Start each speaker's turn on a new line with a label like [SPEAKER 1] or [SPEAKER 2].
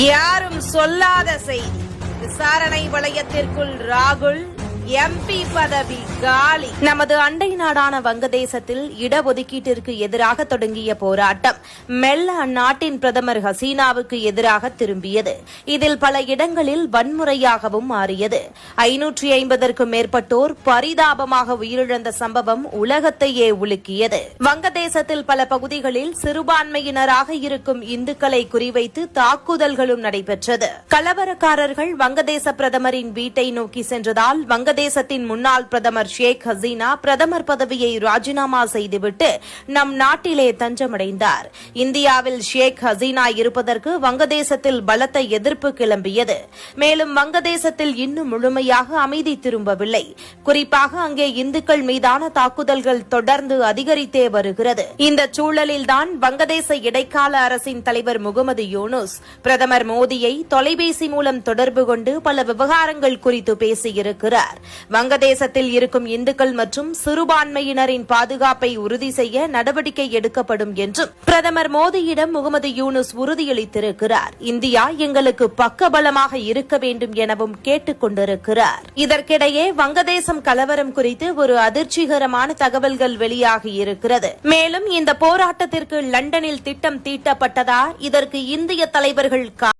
[SPEAKER 1] யாரும் சொல்லாத செய்தி. விசாரணை வளையத்திற்குள் ராகுல். எம்பி பதவி காலி. நமது அண்டை நாடான வங்கதேசத்தில் இடஒதுக்கீட்டிற்கு எதிராக தொடங்கிய போராட்டம் மெல்ல அந்நாட்டின் பிரதமர் ஹசீனாவுக்கு எதிராக திரும்பியது. இதில் பல இடங்களில் வன்முறையாகவும் மாறியது. ஐநூற்றி ஐம்பதற்கும் மேற்பட்டோர் பரிதாபமாக உயிரிழந்த சம்பவம் உலகத்தையே உலுக்கியது. வங்கதேசத்தில் பல பகுதிகளில் சிறுபான்மையினராக இருக்கும் இந்துக்களை குறிவைத்து தாக்குதல்களும் நடைபெற்றது. கலவரக்காரர்கள் வங்கதேச பிரதமரின் வீட்டை நோக்கி சென்றதால் வங்கதேசத்தின் முன்னாள் பிரதமர் ஷேக் ஹசீனா பிரதமர் பதவியை ராஜினாமா செய்துவிட்டு நம் நாட்டிலே தஞ்சமடைந்தார். இந்தியாவில் ஷேக் ஹசீனா இருப்பதற்கு வங்கதேசத்தில் பலத்த எதிர்ப்பு கிளம்பியது. மேலும் வங்கதேசத்தில் இன்னும் முழுமையாக அமைதி திரும்பவில்லை. குறிப்பாக அங்கே இந்துக்கள் மீதான தாக்குதல்கள் தொடர்ந்து அதிகரித்தே வருகிறது. இந்த சூழலில்தான் வங்கதேச இடைக்கால அரசின் தலைவர் முகமது யூனுஸ் பிரதமர் மோடியை தொலைபேசி மூலம் தொடர்பு கொண்டு பல விவகாரங்கள் குறித்து பேசியிருக்கிறார். வங்கதேசத்தில் இருக்கும் இந்துக்கள் மற்றும் சிறுபான்மையினரின் பாதுகாப்பை உறுதி செய்ய நடவடிக்கை எடுக்கப்படும் என்றும் பிரதமர் மோடியிடம் முகமது யூனுஸ் உறுதியளித்திருக்கிறார். இந்தியா எங்களுக்கு பக்கபலமாக இருக்க வேண்டும் எனவும் கேட்டுக் கொண்டிருக்கிறார் இதற்கிடையே வங்கதேசம் கலவரம் குறித்து ஒரு அதிர்ச்சிகரமான தகவல்கள் வெளியாகியிருக்கிறது மேலும் இந்த போராட்டத்திற்கு லண்டனில் திட்டம் தீட்டப்பட்டதா? இதற்கு இந்திய தலைவர்கள் கா-